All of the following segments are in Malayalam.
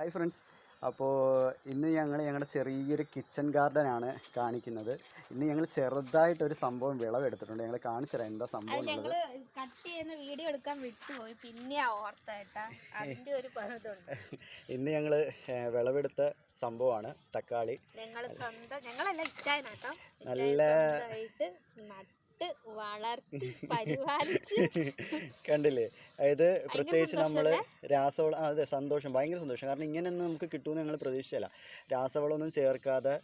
ഹായ് ഫ്രണ്ട്സ് അപ്പോൾ ഇന്ന് ഞങ്ങൾ ഞങ്ങളുടെ ചെറിയൊരു കിച്ചൺ ഗാർഡനാണ് കാണിക്കുന്നത്. ഇന്ന് ഞങ്ങൾ ചെറുതായിട്ടൊരു സംഭവം വിളവെടുത്തിട്ടുണ്ട്. ഞങ്ങൾ കാണിച്ചു തരാം എന്താ സംഭവം ഞങ്ങൾ കട്ട് ചെയ്യുന്ന വീഡിയോ എടുക്കാൻ വിട്ടുപോയി. ഓർത്തേട്ടാ അതിന്റെ ഒരു ഇന്ന് ഞങ്ങൾ വിളവെടുത്ത സംഭവമാണ് തക്കാളി. ഞങ്ങൾ സ്വന്തം ഞങ്ങളല്ല ഇച്ചായനാട്ടോ. നല്ല- നട്ട് വളർത്തി പരിപാലിച്ച്. കണ്ടില്ലേ? അതായത് പ്രത്യേകിച്ച് നമ്മൾ രാസവളം അതെ സന്തോഷം ഭയങ്കര സന്തോഷം. കാരണം ഇങ്ങനെയൊന്നും നമുക്ക് കിട്ടുമെന്ന് ഞങ്ങൾ പ്രതീക്ഷിച്ചില്ല രാസവളമൊന്നും ചേർക്കാതെ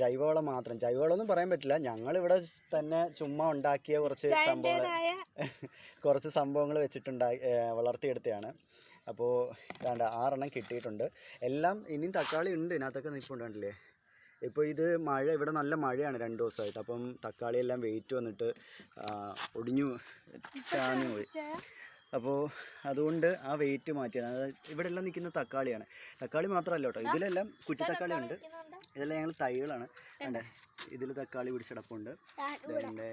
ജൈവവളം മാത്രം. ജൈവവളം ഒന്നും പറയാൻ പറ്റില്ല. ഞങ്ങൾ ഇവിടെ തന്നെ ചുമ്മാ ഉണ്ടാക്കിയ കുറച്ച് സംഭവങ്ങൾ കുറച്ച് സംഭവങ്ങൾ വെച്ചിട്ടുണ്ടായി ഏ, വളർത്തിയെടുത്തതാണ് അപ്പോൾ വേണ്ട ആറെണ്ണം കിട്ടിയിട്ടുണ്ട്. എല്ലാം ഇനിയും തക്കാളി ഉണ്ട്. ഇതിനകത്തൊക്കെ നിൽപ്പുണ്ട് കണ്ടില്ലേ? ഇപ്പോൾ ഇത് മഴ ഇവിടെ നല്ല മഴയാണ് രണ്ട് ദിവസമായിട്ട്. അപ്പം തക്കാളി എല്ലാം വെയിറ്റ് വന്നിട്ട് ഒടിഞ്ഞു ചാഞ്ഞു പോയി. അപ്പോൾ അതുകൊണ്ട് ആ വെയിറ്റ് അതായത് ഇവിടെ എല്ലാം നിൽക്കുന്ന തക്കാളിയാണ്. തക്കാളി മാത്രമല്ല കേട്ടോ ഇതിലെല്ലാം കുറ്റി തക്കാളി ഉണ്ട് ഇതെല്ലാം ഞങ്ങൾ തൈകളാണ്. വേണ്ടേ ഇതിൽ തക്കാളി പിടിച്ചടപ്പുണ്ട് പിന്നെ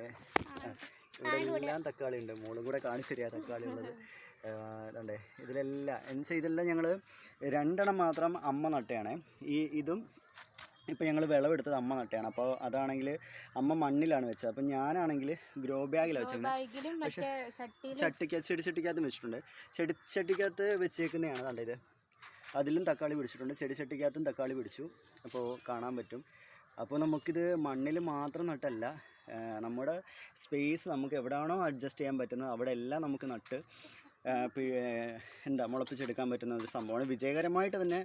ഇവിടെ എല്ലാം തക്കാളി ഉണ്ട് മോളും കൂടെ കാണിച്ചു തരിക തക്കാളി ഉള്ളത് ഇതുണ്ടേ ഇതിലെല്ലാം എന്നുവെച്ചാൽ ഇതെല്ലാം ഞങ്ങൾ രണ്ടെണ്ണം മാത്രം അമ്മ നട്ടയാണേ. ഈ ഇതും ഇപ്പം ഞങ്ങൾ വിളവെടുത്തത് അമ്മ നട്ടയാണ്. അപ്പോൾ അതാണെങ്കിൽ അമ്മ മണ്ണിലാണ് വെച്ചത്. അപ്പം ഞാനാണെങ്കിൽ ഗ്രോ ബാഗിലാണ് മറ്റേ ചട്ടിയിലും ചട്ടിക്ക ചെടി ചട്ടിക്കകത്ത് വെച്ചിട്ടുണ്ട്. ചെടി ചട്ടിക്കകത്ത് വെച്ചേക്കുന്നതാണ് കണ്ടത് അതിലും തക്കാളി പിടിച്ചിട്ടുണ്ട്. ചെടി ചട്ടിക്കകത്തും തക്കാളി പിടിച്ചു. അപ്പോൾ കാണാൻ പറ്റും. അപ്പോൾ നമുക്കിത് മണ്ണിൽ മാത്രം നട്ടല്ല നമ്മുടെ സ്പേസ് നമുക്ക് എവിടെയാണോ അഡ്ജസ്റ്റ് ചെയ്യാൻ പറ്റുന്നത് അവിടെ എല്ലാം നമുക്ക് നട്ട് എന്താ മുളപ്പിച്ചെടുക്കാൻ പറ്റുന്ന ഒരു സംഭവമാണ്. വിജയകരമായിട്ട് തന്നെ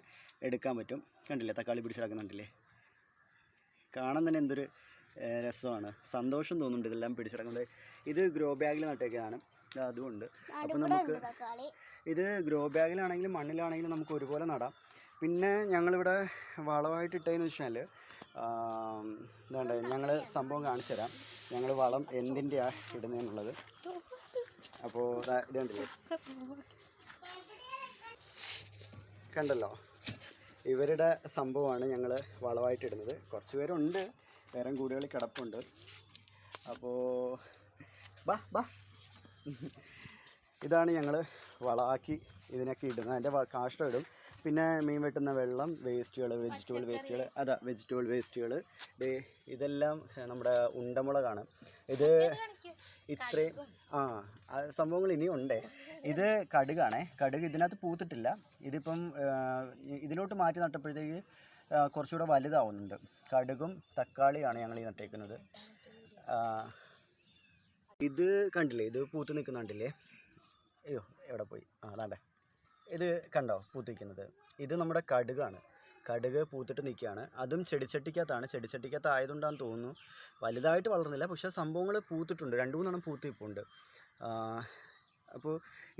എടുക്കാൻ പറ്റും. കണ്ടില്ലേ? തക്കാളി പിടിച്ചിടക്കുന്നുണ്ടല്ലേ കാണാൻ തന്നെ എന്തൊരു രസമാണ്. സന്തോഷം തോന്നുന്നുണ്ട് ഇതെല്ലാം പിടിച്ചെടുക്കുന്നത് ഇത് ഗ്രോ ബാഗിൽ നട്ടേക്കാണ് അതുകൊണ്ട് അപ്പം നമുക്ക് ഇത് ഗ്രോ ബാഗിലാണെങ്കിലും മണ്ണിലാണെങ്കിലും നമുക്ക് ഒരുപോലെ നടാം. പിന്നെ ഞങ്ങളിവിടെ വളമായിട്ട് ഇട്ടതെന്ന് വെച്ചാൽ ഇതാണ്ട് ഞങ്ങൾ സംഭവം കാണിച്ചു തരാം. ഞങ്ങൾ വളം എന്തിന്റെയാണ് ഇടുന്നതെന്നുള്ളത് അപ്പോൾ ഇതാ ഇത് കണ്ടല്ലോ? ഇവരുടെ സംഭവമാണ് ഞങ്ങൾ വളമായിട്ട് ഇടുന്നത്. കുറച്ച് പേരുണ്ട്. വേറെ കൂടുകളിൽ കിടപ്പുണ്ട്. അപ്പോൾ ബാ ബാ. ഇതാണ് ഞങ്ങൾ വളമാക്കി ഇതിനൊക്കെ ഇടുന്നത്. അതിന്റെ കാഷ്ടം ഇടും. പിന്നെ മീൻ വെട്ടുന്ന വെള്ളം വേസ്റ്റുകൾ വെജിറ്റബിൾ വേസ്റ്റുകൾ അതാ വെജിറ്റബിൾ വേസ്റ്റുകൾ ഇതെല്ലാം നമ്മുടെ ഉണ്ടമുളകാണ്. ഇത് ഇത്രയും ആ സംഭവങ്ങൾ ഇനിയും ഉണ്ട്. ഇത് കടുകാണേ. കടുക് ഇതിനകത്ത് പൂത്തിട്ടില്ല. ഇതിപ്പം ഇതിലോട്ട് മാറ്റി നട്ടപ്പോഴത്തേക്ക് കുറച്ചുകൂടെ വലുതാവുന്നുണ്ട്. കടുകും തക്കാളിയാണ് ഞങ്ങൾ ഈ നട്ടേക്കുന്നത്. ഇത് കണ്ടില്ലേ? ഇത് പൂത്ത് നിൽക്കുന്നുണ്ടില്ലേ അയ്യോ എവിടെ പോയി? ആ അതാണ്ടേ. ഇത് കണ്ടോ പൂത്തിരിക്കുന്നത്. ഇത് നമ്മുടെ കടുകാണ്. കടുക് പൂത്തിട്ട് നിൽക്കുകയാണ്. അതും ചെടിച്ചട്ടിക്കകത്താണ്. ചെടിച്ചട്ടിക്കകത്ത് ആയതുകൊണ്ടാണെന്ന് തോന്നുന്നു. വലുതായിട്ട് വളർന്നില്ല പക്ഷേ സംഭവങ്ങൾ പൂത്തിട്ടുണ്ട്. രണ്ട് മൂന്നെണ്ണം പൂത്ത് നിൽപ്പുണ്ട് അപ്പോൾ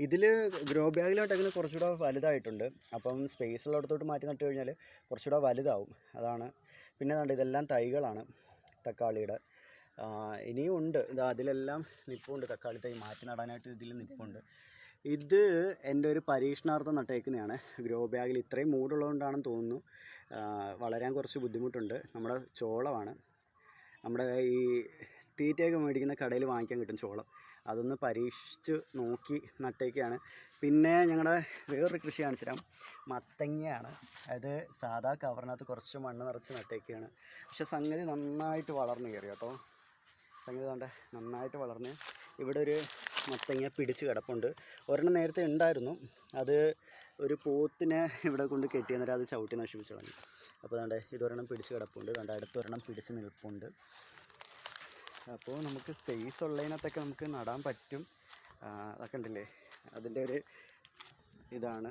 ഇതിൽ ഗ്രോ ബാഗിലോട്ടൊക്കെ കുറച്ചുകൂടെ വലുതായിട്ടുണ്ട്. അപ്പം സ്പേസ് ഉള്ളിടത്തോട്ട് മാറ്റി നട്ട് കഴിഞ്ഞാൽ കുറച്ചുകൂടെ വലുതാവും. അതാണ്. പിന്നെ ദാണ്ട് ഇതെല്ലാം തൈകളാണ് തക്കാളിയുടെ. ഇനിയും ഉണ്ട്. ഇത് അതിലെല്ലാം നിപ്പുണ്ട്. തക്കാളി തൈ മാറ്റി നടാനായിട്ട് ഇതിൽ നിൽപ്പുണ്ട് ഇത് എന്റെ ഒരു പരീക്ഷണാർത്ഥം നട്ടേക്കുന്നതാണ്. ഗ്രോ ബാഗിൽ ഇത്രയും മൂടുള്ളതുകൊണ്ടാണെന്ന് തോന്നുന്നു. വളരാൻ കുറച്ച് ബുദ്ധിമുട്ടുണ്ട്. നമ്മുടെ ചോളമാണ്. നമ്മുടെ ഈ തീറ്റയൊക്കെ മേടിക്കുന്ന കടയിൽ വാങ്ങിക്കാൻ കിട്ടും ചോളം. അതൊന്ന് പരീക്ഷിച്ച് നോക്കി നട്ടേക്കാണ് പിന്നെ ഞങ്ങളുടെ വേറൊരു കൃഷി കാണിച്ചുതരാം മത്തങ്ങയാണ്. അത് സാധാ കവറിനകത്ത് കുറച്ച് മണ്ണ് നിറച്ച് നട്ടേക്കാണ് പക്ഷേ സംഗതി നന്നായിട്ട് വളർന്നു കയറി കേട്ടോ. സംഗതി കണ്ടേ? നന്നായിട്ട് വളർന്ന്. ഇവിടെ ഒരു മത്തങ്ങ പിടിച്ച് കിടപ്പുണ്ട്. ഒരെണ്ണം നേരത്തെ ഉണ്ടായിരുന്നു. അത് ഒരു പോത്തിനെ ഇവിടെ കൊണ്ട് കെട്ടി എന്നിട്ട് അത് ചവിട്ടി നശിപ്പിച്ചു കളഞ്ഞു. അപ്പോൾ അതുകൊണ്ട് ഇതൊരെണ്ണം പിടിച്ച് കിടപ്പുണ്ട്. അതുകൊണ്ട് അടുത്തൊരെണ്ണം പിടിച്ച് നിൽപ്പുണ്ട്. അപ്പോൾ നമുക്ക് സ്പേസ് ഉള്ളതിനകത്തൊക്കെ നമുക്ക് നടാൻ പറ്റും. അതൊക്കെ ഉണ്ടല്ലേ? അതിന്റെ ഒരു ഇതാണ്.